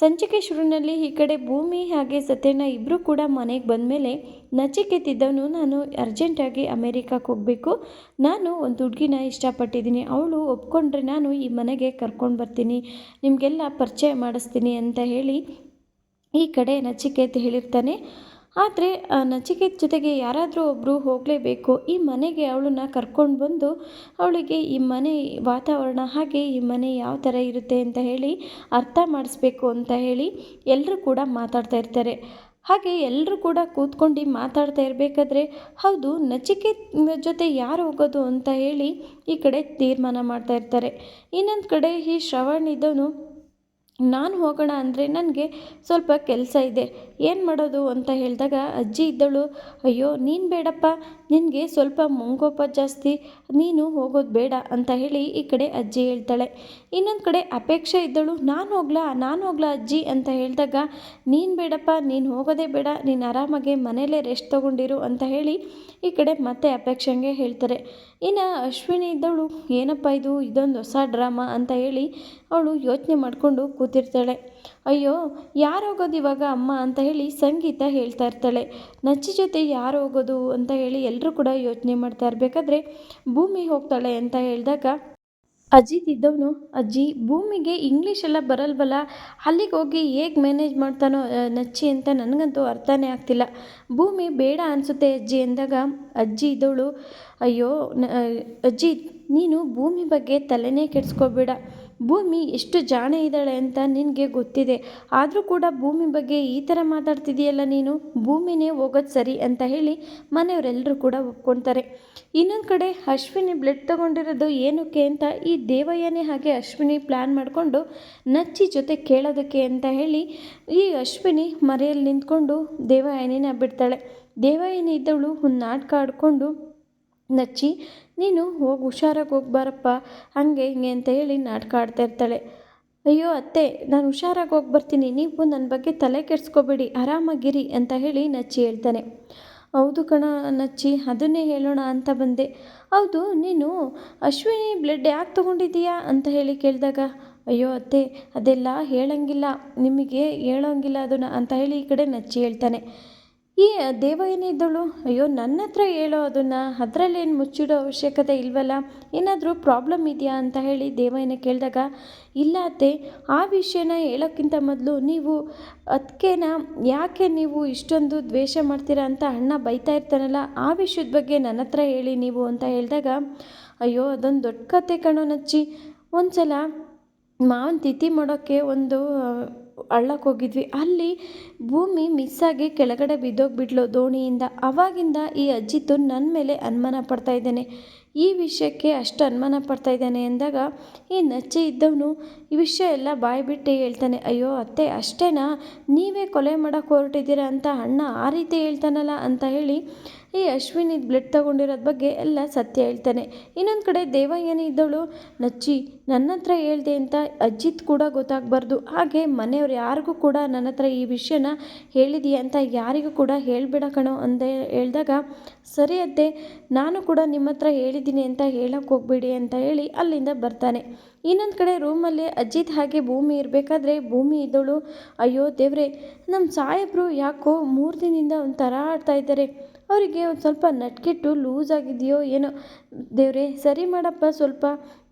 ಸಂಚಿಕೆ ಶುರುವಿನಲ್ಲಿ ಈ ಕಡೆ ಭೂಮಿ ಹಾಗೆ ಸತ್ಯನ ಇಬ್ಬರು ಕೂಡ ಮನೆಗೆ ಬಂದ ಮೇಲೆ ನಚಿಕೆತಿದ್ದವನು ನಾನು ಅರ್ಜೆಂಟಾಗಿ ಅಮೇರಿಕಕ್ಕೆ ಹೋಗಬೇಕು. ನಾನು ಒಂದು ಹುಡುಗಿನ ಇಷ್ಟಪಟ್ಟಿದ್ದೀನಿ. ಅವಳು ಒಪ್ಕೊಂಡ್ರೆ ನಾನು ಈ ಮನೆಗೆ ಕರ್ಕೊಂಡು ಬರ್ತೀನಿ. ನಿಮಗೆಲ್ಲ ಪರಿಚಯ ಮಾಡಿಸ್ತೀನಿ ಅಂತ ಹೇಳಿ ಈ ಕಡೆ ನಚಿಕೇತ್ ಹೇಳಿರ್ತಾನೆ. ಆದರೆ ನಚಿಕೆ ಜೊತೆಗೆ ಯಾರಾದರೂ ಒಬ್ಬರು ಹೋಗಲೇಬೇಕು. ಈ ಮನೆಗೆ ಅವಳನ್ನ ಕರ್ಕೊಂಡು ಬಂದು ಅವಳಿಗೆ ಈ ಮನೆ ವಾತಾವರಣ ಹಾಗೆ ಈ ಮನೆ ಯಾವ ಥರ ಇರುತ್ತೆ ಅಂತ ಹೇಳಿ ಅರ್ಥ ಮಾಡಿಸ್ಬೇಕು ಅಂತ ಹೇಳಿ ಎಲ್ಲರೂ ಕೂಡ ಮಾತಾಡ್ತಾ ಇರ್ತಾರೆ. ಹಾಗೆ ಎಲ್ಲರೂ ಕೂಡ ಕೂತ್ಕೊಂಡು ಮಾತಾಡ್ತಾ ಇರಬೇಕಾದ್ರೆ ಹೌದು ನಚಿಕೇತ್ ಜೊತೆ ಯಾರು ಹೋಗೋದು ಅಂತ ಹೇಳಿ ಈ ಕಡೆ ತೀರ್ಮಾನ ಮಾಡ್ತಾ ಇರ್ತಾರೆ. ಇನ್ನೊಂದು ಕಡೆ ಈ ಶ್ರವಣ್ ಇದ್ದವನು ನಾನು ಹೋಗೋಣ ಅಂದರೆ ನನಗೆ ಸ್ವಲ್ಪ ಕೆಲಸ ಇದೆ. ಏನು ಮಾಡೋದು ಅಂತ ಹೇಳಿದಾಗ ಅಜ್ಜಿ ಇದ್ದಳು, ಅಯ್ಯೋ, ನೀನು ಬೇಡಪ್ಪ. ನಿನಗೆ ಸ್ವಲ್ಪ ಮುಂಗೋಪ ಜಾಸ್ತಿ. ನೀನು ಹೋಗೋದು ಬೇಡ ಅಂತ ಹೇಳಿ ಈ ಕಡೆ ಅಜ್ಜಿ ಹೇಳ್ತಾಳೆ. ಇನ್ನೊಂದು ಕಡೆ ಅಪೇಕ್ಷೆ ಇದ್ದಳು, ನಾನು ಹೋಗ್ಲಾ ನಾನು ಹೋಗ್ಲಾ ಅಜ್ಜಿ ಅಂತ ಹೇಳಿದಾಗ, ನೀನು ಬೇಡಪ್ಪ, ನೀನು ಹೋಗೋದೇ ಬೇಡ. ನೀನು ಆರಾಮಾಗೆ ಮನೆಯಲ್ಲೇ ರೆಸ್ಟ್ ತೊಗೊಂಡಿರು ಅಂತ ಹೇಳಿ ಈ ಕಡೆ ಮತ್ತೆ ಅಪೇಕ್ಷೆಗೆ ಹೇಳ್ತಾರೆ. ಇನ್ನು ಅಶ್ವಿನಿ ಇದ್ದವಳು ಏನಪ್ಪ ಇದು, ಇದೊಂದು ಹೊಸ ಡ್ರಾಮಾ ಅಂತ ಹೇಳಿ ಅವಳು ಯೋಚನೆ ಮಾಡಿಕೊಂಡು ಕೂತಿರ್ತಾಳೆ. ಅಯ್ಯೋ, ಯಾರು ಹೋಗೋದು ಇವಾಗ ಅಮ್ಮ? ಅಂತ ಹೇಳಿ ಸಂಗೀತ ಹೇಳ್ತಾ ಇರ್ತಾಳೆ. ನಚ್ಚಿ ಜೊತೆ ಯಾರು ಹೋಗೋದು ಅಂತ ಹೇಳಿ ಎಲ್ಲರೂ ಕೂಡ ಯೋಚನೆ ಮಾಡ್ತಾ ಇರಬೇಕಾದ್ರೆ ಭೂಮಿ ಹೋಗ್ತಾಳೆ ಅಂತ ಹೇಳಿದಾಗ ಅಜಿತ್ ಇದ್ದವನು, ಅಜ್ಜಿ, ಭೂಮಿಗೆ ಇಂಗ್ಲೀಷ್ ಎಲ್ಲ ಬರಲ್ವಲ್ಲ? ಅಲ್ಲಿಗೆ ಹೋಗಿ ಹೇಗೆ ಮ್ಯಾನೇಜ್ ಮಾಡ್ತಾನೋ ನಚ್ಚಿ ಅಂತ ನನಗಂತೂ ಅರ್ಥನೇ ಆಗ್ತಿಲ್ಲ. ಭೂಮಿ ಬೇಡ ಅನಿಸುತ್ತೆ ಅಜ್ಜಿ ಅಂದಾಗ ಅಜ್ಜಿ ಇದ್ದವಳು, ಅಯ್ಯೋ ಅಜ್ಜಿ ನೀನು ಭೂಮಿ ಬಗ್ಗೆ ತಲೆನೇ ಕೆಡಿಸ್ಕೋಬೇಡ. ಭೂಮಿ ಎಷ್ಟು ಜಾಣೆ ಇದ್ದಾಳೆ ಅಂತ ನಿನಗೆ ಗೊತ್ತಿದೆ. ಆದರೂ ಕೂಡ ಭೂಮಿ ಬಗ್ಗೆ ಈ ಥರ ಮಾತಾಡ್ತಿದೆಯಲ್ಲ ನೀನು? ಭೂಮಿನೇ ಹೋಗೋದು ಸರಿ ಅಂತ ಹೇಳಿ ಮನೆಯವರೆಲ್ಲರೂ ಕೂಡ ಒಪ್ಕೊಳ್ತಾರೆ ಇನ್ನೊಂದು ಕಡೆ ಅಶ್ವಿನಿ ಬ್ಲಡ್ ತಗೊಂಡಿರೋದು ಏನಕ್ಕೆ ಅಂತ ಈ ದೇವಯ್ಯನೇ ಹಾಗೆ ಅಶ್ವಿನಿ ಪ್ಲ್ಯಾನ್ ಮಾಡಿಕೊಂಡು ನಚ್ಚಿ ಜೊತೆ ಕೇಳೋದಕ್ಕೆ ಅಂತ ಹೇಳಿ ಈ ಅಶ್ವಿನಿ ಮರೆಯಲ್ಲಿ ನಿಂತ್ಕೊಂಡು ದೇವಯಾನಿನ ಬಿಡ್ತಾಳೆ. ದೇವಯಾನಿ ಇದ್ದವಳು ಒಂದು ನಾಟಕ ಆಡಿಕೊಂಡು ನಚ್ಚಿ, ನೀನು ಹೋಗಿ ಹುಷಾರಾಗಿ ಹೋಗ್ಬಾರಪ್ಪ ಹಾಗೆ ಹಿಂಗೆ ಅಂತ ಹೇಳಿ ನಾಟಕ ಆಡ್ತಾ ಇರ್ತಾಳೆ. ಅಯ್ಯೋ ಅತ್ತೆ, ನಾನು ಹುಷಾರಾಗಿ ಹೋಗಿ ಬರ್ತೀನಿ, ನೀವು ನನ್ನ ಬಗ್ಗೆ ತಲೆ ಕೆಡಿಸ್ಕೋಬೇಡಿ, ಆರಾಮಾಗಿರಿ ಅಂತ ಹೇಳಿ ನಚ್ಚಿ ಹೇಳ್ತಾನೆ. ಹೌದು ಕಣ ನಚ್ಚಿ, ಅದನ್ನೇ ಹೇಳೋಣ ಅಂತ ಬಂದೆ. ಹೌದು, ನೀನು ಅಶ್ವಿನಿ ಬ್ಲಡ್ ಯಾಕೆ ತೊಗೊಂಡಿದ್ದೀಯಾ? ಅಂತ ಹೇಳಿ ಕೇಳಿದಾಗ, ಅಯ್ಯೋ ಅತ್ತೆ, ಅದೆಲ್ಲ ಹೇಳಂಗಿಲ್ಲ, ನಿಮಗೆ ಹೇಳೋಂಗಿಲ್ಲ ಅದನ್ನು ಅಂತ ಹೇಳಿ ಈ ಕಡೆ ನಚ್ಚಿ ಹೇಳ್ತಾನೆ. ಈ ದೇವ ಏನಿದ್ದಳು? ಅಯ್ಯೋ, ನನ್ನ ಹತ್ರ ಹೇಳೋ ಅದನ್ನು, ಅದರಲ್ಲೇನು ಮುಚ್ಚಿಡೋ ಅವಶ್ಯಕತೆ ಇಲ್ವಲ್ಲ? ಏನಾದರೂ ಪ್ರಾಬ್ಲಮ್ ಇದೆಯಾ ಅಂತ ಹೇಳಿ ದೇವ ಏನ ಕೇಳಿದಾಗ, ಇಲ್ಲ ಅತ್ತೆ, ಆ ವಿಷಯನ ಹೇಳೋಕ್ಕಿಂತ ಮೊದಲು ನೀವು ಅದಕ್ಕೇನ ಯಾಕೆ ನೀವು ಇಷ್ಟೊಂದು ದ್ವೇಷ ಮಾಡ್ತೀರಾ ಅಂತ ಅಣ್ಣ ಬೈತಾ ಇರ್ತಾನಲ್ಲ, ಆ ವಿಷಯದ ಬಗ್ಗೆ ನನ್ನ ಹತ್ರ ಹೇಳಿ ನೀವು ಅಂತ ಹೇಳಿದಾಗ, ಅಯ್ಯೋ, ಅದೊಂದು ದೊಡ್ಡ ಕತೆ ಕಣೋ ನಚ್ಚಿ. ಒಂದು ಸಲ ಮಾವನ ತಿಥಿ ಮಾಡೋಕ್ಕೆ ಒಂದು ಹಳ್ಳಕ್ಕೆ ಹೋಗಿದ್ವಿ. ಅಲ್ಲಿ ಭೂಮಿ ಮಿಸ್ಸಾಗಿ ಕೆಳಗಡೆ ಬಿದ್ದೋಗ್ಬಿಟ್ಲು ದೋಣಿಯಿಂದ. ಅವಾಗಿಂದ ಈ ಅಜ್ಜಿತು ನನ್ನ ಮೇಲೆ ಅನುಮಾನ ಪಡ್ತಾ ಇದ್ದಾನೆ. ಈ ವಿಷಯಕ್ಕೆ ಅಷ್ಟು ಅನುಮಾನ ಪಡ್ತಾ ಇದ್ದಾನೆ ಅಂದಾಗ ಈ ನಚ್ಚೆ ಇದ್ದವನು ಈ ವಿಷಯ ಎಲ್ಲ ಬಾಯಿ ಬಿಟ್ಟು ಹೇಳ್ತಾನೆ. ಅಯ್ಯೋ ಅತ್ತೆ, ಅಷ್ಟೇನಾ? ನೀವೇ ಕೊಲೆ ಮಾಡೋಕ್ಕೆ ಹೊರಟಿದ್ದೀರಾ ಅಂತ ಅಣ್ಣ ಆ ರೀತಿ ಹೇಳ್ತಾನಲ್ಲ ಅಂತ ಹೇಳಿ ಈ ಅಶ್ವಿನಿ ಬ್ಲಡ್ ತಗೊಂಡಿರೋದ್ ಬಗ್ಗೆ ಎಲ್ಲ ಸತ್ಯ ಹೇಳ್ತಾನೆ. ಇನ್ನೊಂದು ಕಡೆ ದೇವಯ್ಯನೇ ಇದ್ದವಳು ನಚ್ಚಿ ನನ್ನ ಹತ್ರ ಹೇಳ್ದೆ ಅಂತ ಅಜ್ಜಿತ್ ಕೂಡ ಗೊತ್ತಾಗಬಾರ್ದು. ಹಾಗೆ ಮನೆಯವ್ರು ಯಾರಿಗೂ ಕೂಡ ನನ್ನ ಹತ್ರ ಈ ವಿಷಯನ ಹೇಳಿದೀಯ ಅಂತ ಯಾರಿಗೂ ಕೂಡ ಹೇಳಬೇಡ ಕಣೋ ಅಂತ ಹೇಳಿದಾಗ, ಸರಿ ಅತ್ತೆ, ನಾನು ಕೂಡ ನಿಮ್ಮ ಹತ್ರ ಹೇಳಿದ್ದೀನಿ ಅಂತ ಹೇಳಕ್ಕೆ ಹೋಗ್ಬೇಡಿ ಅಂತ ಹೇಳಿ ಅಲ್ಲಿಂದ ಬರ್ತಾನೆ. ಇನ್ನೊಂದು ಕಡೆ ರೂಮಲ್ಲಿ ಅಜ್ಜಿತ್ ಹಾಗೆ ಭೂಮಿ ಇರಬೇಕಾದ್ರೆ ಭೂಮಿ ಇದ್ದಳು. ಅಯ್ಯೋ ದೇವ್ರೆ ನಮ್ಮ ಸಾಹೇಬರು ಯಾಕೋ ಮೂರು ದಿನದಿಂದ ಒಂಥರ ಆಡ್ತಾ ಇದ್ದಾರೆ. ಅವರಿಗೆ ಒಂದು ಸ್ವಲ್ಪ ನಟ್ಕಿಟ್ಟು ಲೂಸ್ ಆಗಿದೆಯೋ ಏನೋ. ದೇವರೇ, ಸರಿ ಮಾಡಪ್ಪ, ಸ್ವಲ್ಪ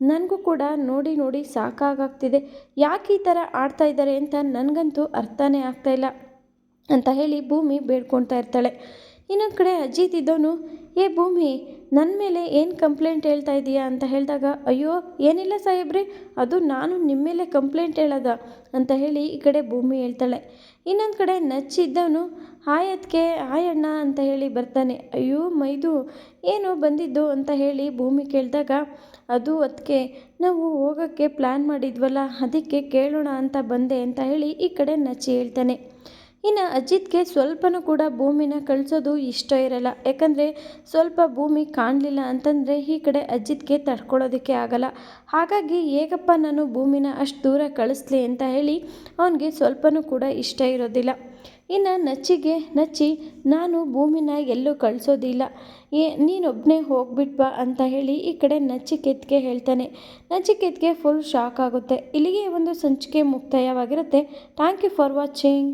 ನನಗೂ ಕೂಡ ನೋಡಿ ನೋಡಿ ಸಾಕಾಗ್ತಿದೆ ಯಾಕೆ ಈ ಥರ ಆಡ್ತಾ ಇದ್ದಾರೆ ಅಂತ ನನಗಂತೂ ಅರ್ಥನೇ ಆಗ್ತಾಯಿಲ್ಲ ಅಂತ ಹೇಳಿ ಭೂಮಿ ಬೇಡ್ಕೊಳ್ತಾ ಇರ್ತಾಳೆ. ಇನ್ನೊಂದು ಕಡೆ ಅಜಿತ್ ಇದ್ದವನು, ಏ ಭೂಮಿ ನನ್ನ ಮೇಲೆ ಏನು ಕಂಪ್ಲೇಂಟ್ ಹೇಳ್ತಾ ಇದೀಯಾ? ಅಂತ ಹೇಳಿದಾಗ, ಅಯ್ಯೋ, ಏನಿಲ್ಲ ಸಾಹೇಬ್ರೆ, ಅದು ನಾನು ನಿಮ್ಮ ಮೇಲೆ ಕಂಪ್ಲೇಂಟ್ ಹೇಳೋದ ಅಂತ ಹೇಳಿ ಈ ಕಡೆ ಭೂಮಿ ಹೇಳ್ತಾಳೆ. ಇನ್ನೊಂದು ಕಡೆ ನಚ್ಚಿದ್ದವನು ಹಾಯ್ ಆಯಣ್ಣ ಅಂತ ಹೇಳಿ ಬರ್ತಾನೆ, ಅಯ್ಯೋ ಮೈದು, ಏನು ಬಂದಿದ್ದು? ಅಂತ ಹೇಳಿ ಭೂಮಿ ಕೇಳಿದಾಗ, ಅದು ಅದಕ್ಕೆ ನಾವು ಹೋಗೋಕ್ಕೆ ಪ್ಲ್ಯಾನ್ ಮಾಡಿದ್ವಲ್ಲ, ಅದಕ್ಕೆ ಕೇಳೋಣ ಅಂತ ಬಂದೆ ಅಂತ ಹೇಳಿ ಈ ಕಡೆ ನಚ್ಚಿ ಹೇಳ್ತಾನೆ. ಇನ್ನು ಅಜಿತ್ಗೆ ಸ್ವಲ್ಪನೂ ಕೂಡ ಭೂಮಿನ ಕಳಿಸೋದು ಇಷ್ಟ ಇರಲ್ಲ, ಯಾಕಂದರೆ ಸ್ವಲ್ಪ ಭೂಮಿ ಕಾಣಲಿಲ್ಲ ಅಂತಂದರೆ ಈ ಕಡೆ ಅಜಿತ್ಗೆ ತಡ್ಕೊಳ್ಳೋದಕ್ಕೆ ಆಗಲ್ಲ. ಹಾಗಾಗಿ ಹೇಗಪ್ಪ ನಾನು ಭೂಮಿನ ಅಷ್ಟು ದೂರ ಕಳಿಸ್ಲಿ ಅಂತ ಹೇಳಿ ಅವನಿಗೆ ಸ್ವಲ್ಪನೂ ಕೂಡ ಇಷ್ಟ ಇರೋದಿಲ್ಲ. ಇನ್ನು ನಚ್ಚಿಗೆ ನಚ್ಚಿ ನಾನು ಭೂಮಿನ ಎಲ್ಲೂ ಕಳಿಸೋದಿಲ್ಲ. ಏ ನೀನೊಬ್ಬನೇ ಬಾ ಅಂತ ಹೇಳಿ ಈ ಕಡೆ ನಚಿಕೇತ್ಗೆ ಹೇಳ್ತಾನೆ. ನಚಿಕೇತ್ಗೆ ಫುಲ್ ಶಾಕ್ ಆಗುತ್ತೆ. ಇಲ್ಲಿಗೆ ಒಂದು ಸಂಚಿಕೆ ಮುಕ್ತಾಯವಾಗಿರುತ್ತೆ. Thank you for watching